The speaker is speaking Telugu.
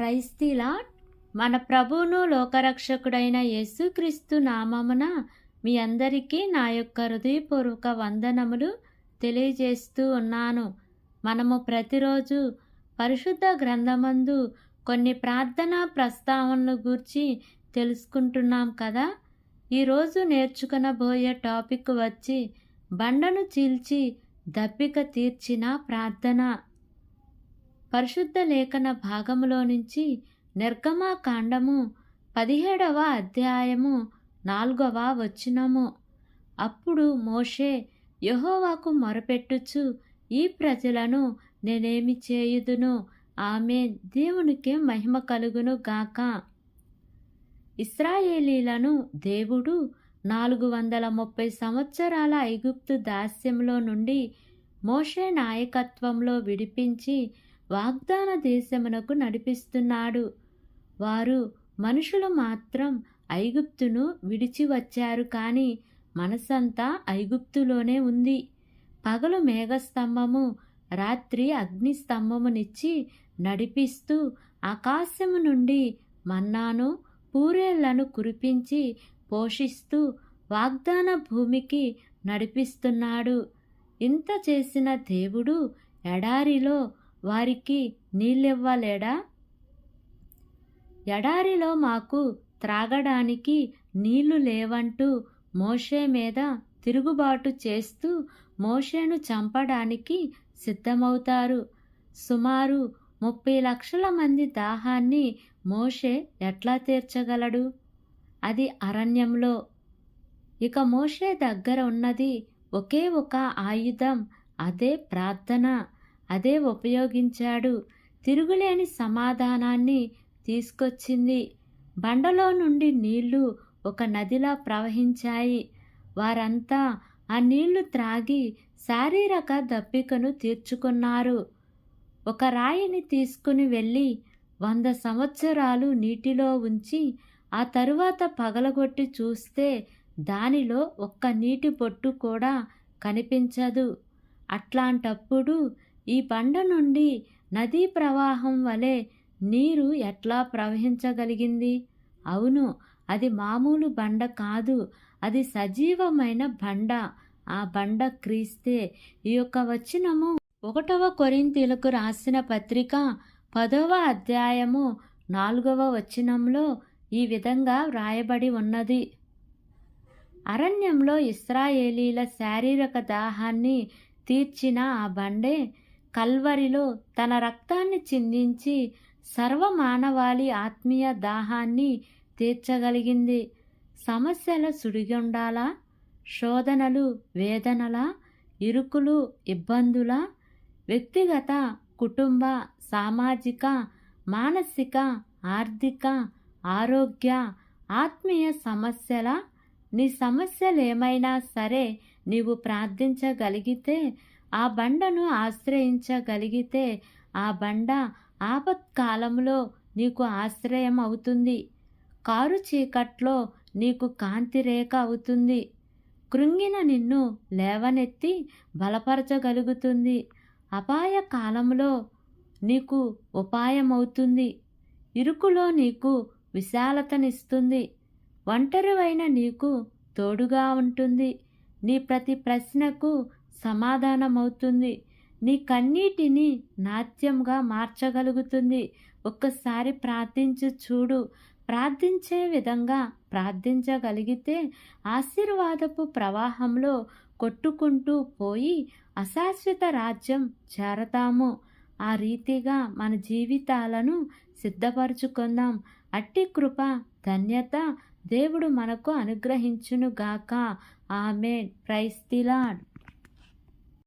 క్రైస్తిలా? మన ప్రభువును లోకరక్షకుడైన యేసుక్రీస్తు నామమున మీ అందరికీ నా యొక్క హృదయపూర్వక వందనములు తెలియజేస్తూ ఉన్నాను. మనము ప్రతిరోజు పరిశుద్ధ గ్రంథమందు కొన్ని ప్రార్థనా ప్రస్తావనలు గూర్చి తెలుసుకుంటున్నాం కదా? ఈరోజు నేర్చుకునబోయే టాపిక్ వచ్చి బండను చీల్చి దప్పిక తీర్చిన ప్రార్థన. పరిశుద్ధ లేఖన భాగములో నుంచి నిర్గమాకాండము పదిహేడవ అధ్యాయము నాలుగవ వచ్చినము అప్పుడు మోషే యహోవాకు మొరపెట్టుచు ఈ ప్రజలను నేనేమి చేయుదును? ఆమె దేవునికి మహిమ కలుగును గాక. ఇస్రాయేలీలను దేవుడు నాలుగు వందల ముప్పై సంవత్సరాల ఐగుప్తు దాస్యంలో నుండి మోషే నాయకత్వంలో విడిపించి వాగ్దాన దేశమునకు నడిపిస్తున్నాడు. వారు మనుషులు మాత్రం ఐగుప్తును విడిచి వచ్చారు కానీ మనసంతా ఐగుప్తులోనే ఉంది. పగలు మేఘస్తంభము రాత్రి అగ్నిస్తంభమునిచ్చి నడిపిస్తూ ఆకాశము నుండి మన్నాను పూరేళ్ళను కురిపించి పోషిస్తూ వాగ్దాన భూమికి నడిపిస్తున్నాడు. ఇంత చేసిన దేవుడు ఎడారిలో వారికి నీళ్ళివ్వలేడా? ఎడారిలో మాకు త్రాగడానికి నీళ్ళు లేవంటూ మోషే మీద తిరుగుబాటు చేస్తూ మోషేను చంపడానికి సిద్ధమవుతారు. సుమారు ముప్పై లక్షల మంది దాహాన్ని మోషే ఎట్లా తీర్చగలడు? అది అరణ్యంలో. ఇక మోషే దగ్గర ఉన్నది ఒకే ఒక ఆయుధం అదే ప్రార్థన. అదే ఉపయోగించాడు. తిరుగులేని సమాధానాన్ని తీసుకొచ్చింది. బండలో నుండి నీళ్ళు ఒక నదిలా ప్రవహించాయి. వారంతా ఆ నీళ్ళు త్రాగి శారీరక దప్పికను తీర్చుకున్నారు. ఒక రాయిని తీసుకుని వెళ్ళి వంద సంవత్సరాలు నీటిలో ఉంచి ఆ తరువాత పగలగొట్టి చూస్తే దానిలో ఒక్క నీటి బొట్టు కూడా కనిపించదు. అట్లాంటప్పుడు ఈ బండ నుండి నదీ ప్రవాహం వలె నీరు ఎట్లా ప్రవహించగలిగింది? అవును అది మామూలు బండ కాదు. అది సజీవమైన బండ. ఆ బండ క్రీస్తే ఈ యొక్క వచనము ఒకటవ కొరింతీలకు రాసిన పత్రిక పదవ అధ్యాయము నాలుగవ వచనంలో ఈ విధంగా వ్రాయబడి ఉన్నది. అరణ్యంలో ఇస్రాయేలీల శారీరక దాహాన్ని తీర్చిన ఆ బండే కల్వరిలో తన రక్తాన్ని చిందించి సర్వమానవాళి ఆత్మీయ దాహాన్ని తీర్చగలిగింది. సమస్యల సుడిగుండాలా? శోధనలు వేదనల? ఇరుకులు ఇబ్బందుల? వ్యక్తిగత కుటుంబ సామాజిక మానసిక ఆర్థిక ఆరోగ్య ఆత్మీయ సమస్యల? నీ సమస్యలు ఏమైనా సరే నీవు ప్రార్థించగలిగితే ఆ బండను ఆశ్రయించగలిగితే ఆ బండ ఆపత్కాలంలో నీకు ఆశ్రయం అవుతుంది. కారు చీకట్లో నీకు కాంతి రేఖ అవుతుంది. కృంగిన నిన్ను లేవనెత్తి బలపరచగలుగుతుంది. అపాయ కాలంలో నీకు ఉపాయమవుతుంది. ఇరుకులో నీకు విశాలతనిస్తుంది. ఒంటరివైన నీకు తోడుగా ఉంటుంది. నీ ప్రతి ప్రశ్నకు సమాధానమవుతుంది. నీ కన్నీటిని నాట్యంగా మార్చగలుగుతుంది. ఒక్కసారి ప్రార్థించి చూడు. ప్రార్థించే విధంగా ప్రార్థించగలిగితే ఆశీర్వాదపు ప్రవాహంలో కొట్టుకుంటూ పోయి అశాశ్వత రాజ్యం చేరతాము. ఆ రీతిగా మన జీవితాలను సిద్ధపరచుకుందాం. అట్టి కృప ధన్యత దేవుడు మనకు అనుగ్రహించునుగాక. ఆమె ప్రైస్తిలాడ్